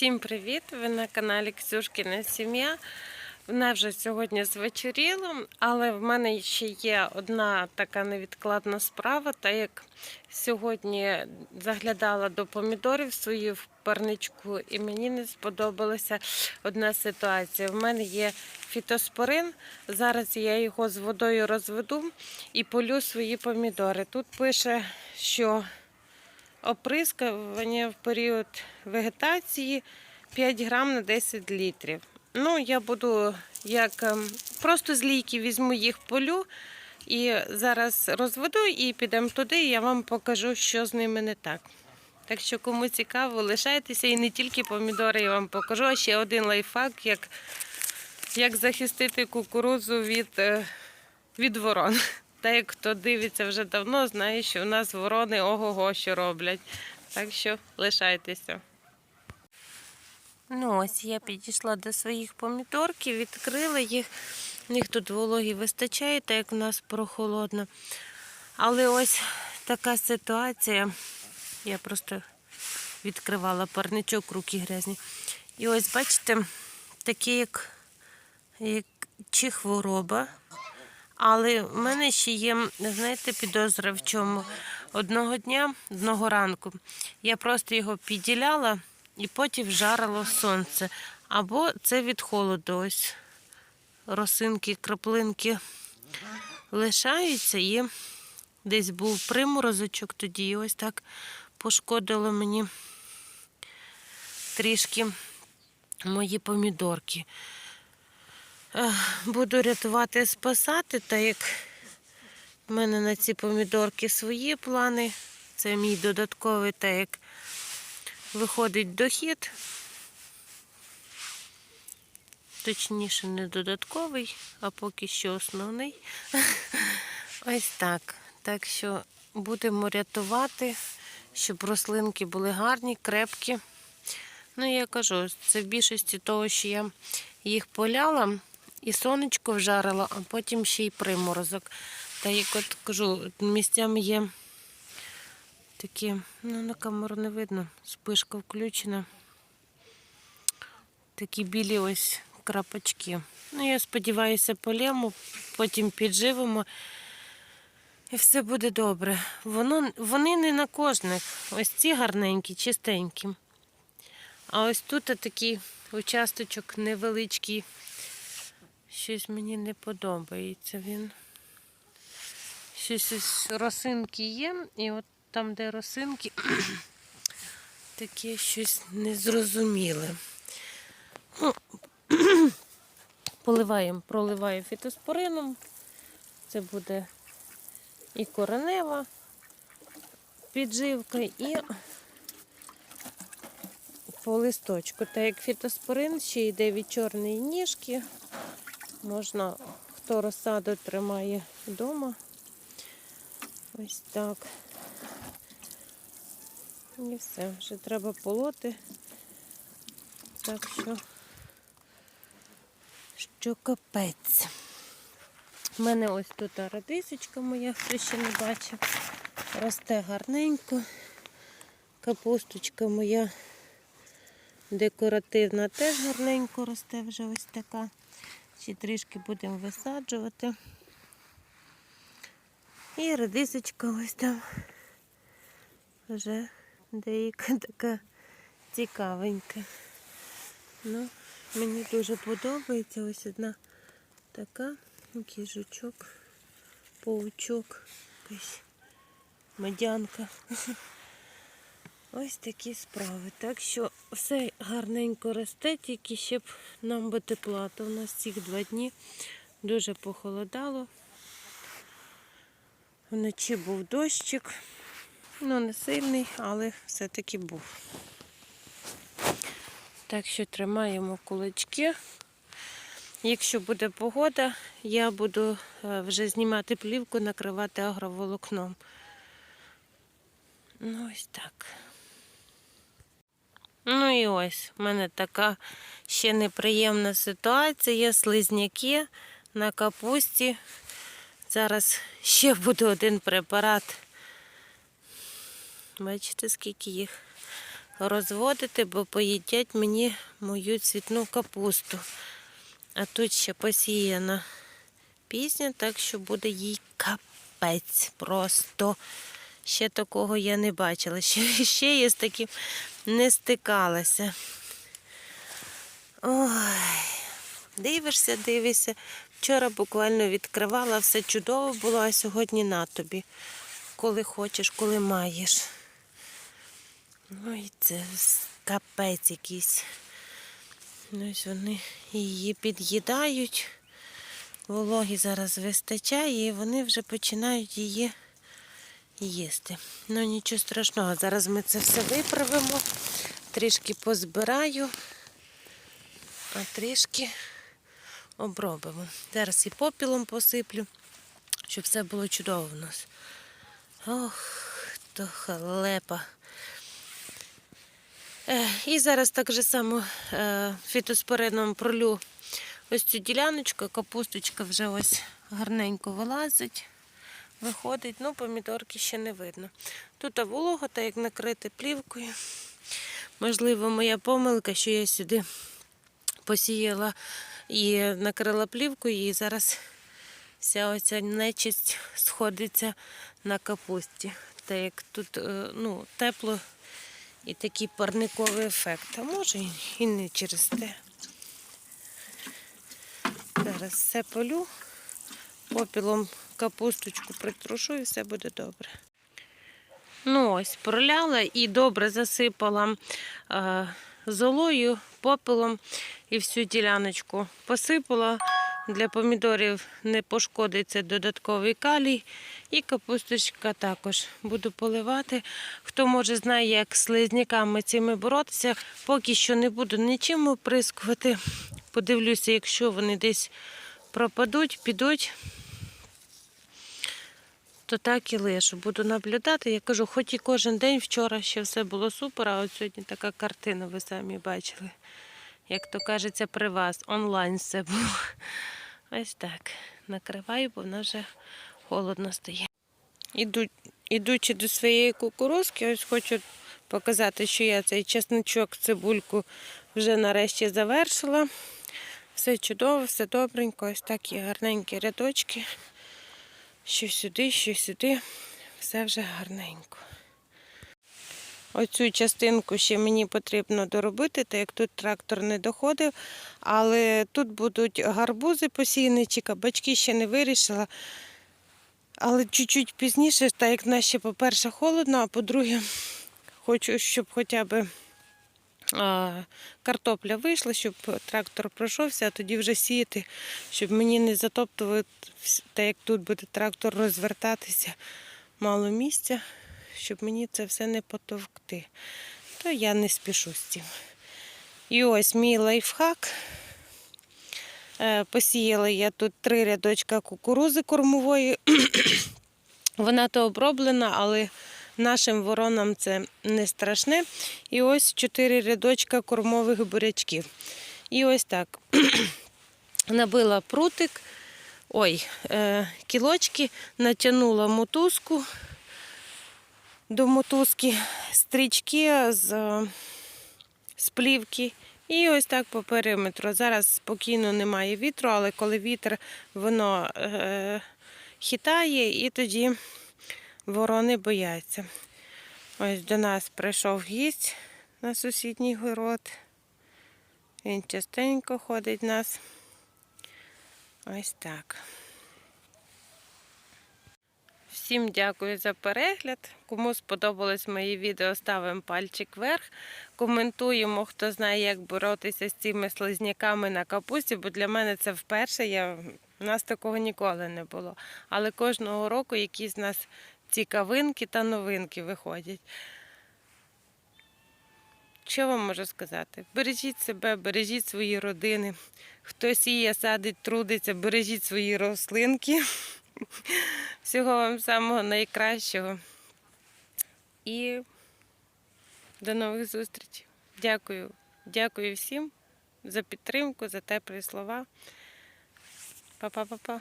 Всім привіт! Ви на каналі Ксюшкіна Сім'я. Вона вже сьогодні звечоріло, але в мене ще є одна така невідкладна справа. Та як сьогодні заглядала до помідорів свої в парничку, і мені не сподобалася одна ситуація. В мене є фітоспорин. Зараз я його з водою розведу і полю свої помідори. Тут пише, що оприскування в період вегетації 5 грам на 10 літрів. Ну, я буду як ем, просто з лійки візьму їх полю і зараз розведу і підемо туди, і я вам покажу, що з ними не так. Так що, кому цікаво, лишайтеся і не тільки помідори я вам покажу, а ще один лайфхак, як, як захистити кукурудзу від, е, від ворон. Як хто дивиться вже давно, знає, що в нас ворони ого-го що роблять. Так що лишайтеся. Ну, ось я підійшла до своїх помідорків, відкрила їх. В них тут вологі вистачає, так як в нас прохолодно. Але ось така ситуація. Я просто відкривала парничок, руки грязні. І ось, бачите, такі як, як чи хвороба. Але в мене ще є, знаєте, підозра в чому. Одного дня, одного ранку, я просто його підділяла і потім жарило сонце. Або це від холоду. Ось росинки, краплинки лишаються і десь був приморозочок тоді. І ось так пошкодило мені трішки мої помідорки. Буду рятувати, спасати, так як в мене на ці помідорки свої плани. Це мій додатковий, так як виходить дохід. Точніше, не додатковий, а поки що основний. Ось так. Так що будемо рятувати, щоб рослинки були гарні, крепкі. Ну, я кажу, це в більшості того, що я їх поляла і сонечко вжарила, а потім ще й приморозок. Та як от кажу, місцями є такі, ну на камеру не видно, спишка включена. Такі білі ось крапочки. Ну, я сподіваюся, полємо, потім підживимо. І все буде добре. Воно, вони не на кожних. Ось ці гарненькі, чистенькі. А ось тут такий участочок невеличкий. Щось мені не подобається він. Щось ось росинки є, і от там, де росинки, таке щось незрозуміле. Ну, Поливаємо, проливаю фітоспорином. Це буде і коренева підживка, і по листочку. Так як фітоспорин ще йде від чорної ніжки. Можна, хто розсаду тримає вдома. Ось так. І все, вже треба полоти. Так що, що капець. У мене ось тут радисочка моя, хто ще не бачив. Росте гарненько. Капусточка моя декоративна теж гарненько росте вже ось така. Ще трішки будемо висаджувати. І редисочка ось там вже деяка така цікавенька. Ну, мені дуже подобається ось одна така, який жучок, паучок, якась медянка. Ось такі справи. Так що все гарненько росте, тільки ще б нам би тепла. То у нас ці два дні дуже похолодало. Вночі був дощик. Ну, не сильний, але все-таки був. Так що тримаємо кулачки. Якщо буде погода, я буду е, вже знімати плівку, накривати агроволокном. Ну, ось так. Ну і ось, в мене така ще неприємна ситуація. Слизняки на капусті. Зараз ще буде один препарат. Бачите, скільки їх розводити, бо поїдять мені мою цвітну капусту. А тут ще посіяна пісня, так що буде їй капець. Просто ще такого я не бачила. Ще, ще я з таким не стикалася. Ой, дивишся, дивишся. Вчора буквально відкривала, все чудово було, а сьогодні на тобі. Коли хочеш, коли маєш. Ой, це капець якийсь. Ну, Ось вони її під'їдають. Вологі зараз вистачає, і вони вже починають її їсти. Ну нічого страшного. Зараз ми це все виправимо, трішки позбираю, а трішки обробимо. Зараз і попілом посиплю, щоб все було чудово в нас. Ох, то халепа. Е, І зараз так же само е, фітоспорином пролю ось цю діляночку, капусточка вже ось гарненько вилазить, виходить, ну помідорки ще не видно. Тут а волога, так як накрити плівкою. Можливо, моя помилка, що я сюди посіяла і накрила плівкою, і зараз вся оця нечисть сходиться на капусті. Так як тут е, ну, тепло і такий парниковий ефект. А може і не через те. Зараз все полю, попілом капусточку притрушу і все буде добре. Ну ось, проляла і добре засипала е, золою, попелом і всю діляночку посипала. Для помідорів не пошкодиться додатковий калій. І капусточка також буду поливати. Хто може знає, як з слизняками цими боротися, поки що не буду нічим оприскувати. Подивлюся, якщо вони десь пропадуть, підуть то так і лишу. Буду наблюдати. Я кажу, хоч і кожен день вчора ще все було супер, а от сьогодні така картина, ви самі бачили. Як то кажеться, при вас онлайн все було. Ось так. Накриваю, бо вона вже холодно стає. Іду, ідучи до своєї кукурузки, ось хочу показати, що я цей чесничок, цибульку вже нарешті завершила. Все чудово, все добренько, ось такі гарненькі рядочки. Що сюди, що сюди, все вже гарненько. Оцю частинку ще мені потрібно доробити, так як тут трактор не доходив. Але тут будуть гарбузи посіяні, чи кабачки ще не вирішила. Але чуть-чуть пізніше, так як в нас ще, по-перше, холодно, а по-друге, хочу, щоб хоча б картопля вийшла, щоб трактор пройшовся, а тоді вже сіяти, щоб мені не затоптувати, так як тут буде трактор розвертатися, мало місця, щоб мені це все не потовкти. То я не спішу з цим. І ось мій лайфхак. Е, Посіяла я тут три рядочка кукурузи кормової. Вона то оброблена, але нашим воронам це не страшне. І ось чотири рядочка кормових бурячків. І ось так. Набила прутик, ой, е, кілочки, натягнула мотузку до мотузки, стрічки з, з плівки. І ось так по периметру. Зараз спокійно немає вітру, але коли вітер, воно е, хитає і тоді ворони бояться. Ось до нас прийшов гість на сусідній город. Він частенько ходить нас. Ось так. Всім дякую за перегляд. Кому сподобалось мої відео, ставимо пальчик вверх. Коментуємо, хто знає, як боротися з цими слизняками на капусті, бо для мене це вперше. Я... У нас такого ніколи не було. Але кожного року якісь нас цікавинки та новинки виходять. Що вам можу сказати? Бережіть себе, бережіть свої родини. Хто сіє, садить, трудиться, бережіть свої рослинки. Всього вам самого найкращого. І до нових зустрічей. Дякую. Дякую всім за підтримку, за теплі слова. Па-па-па-па.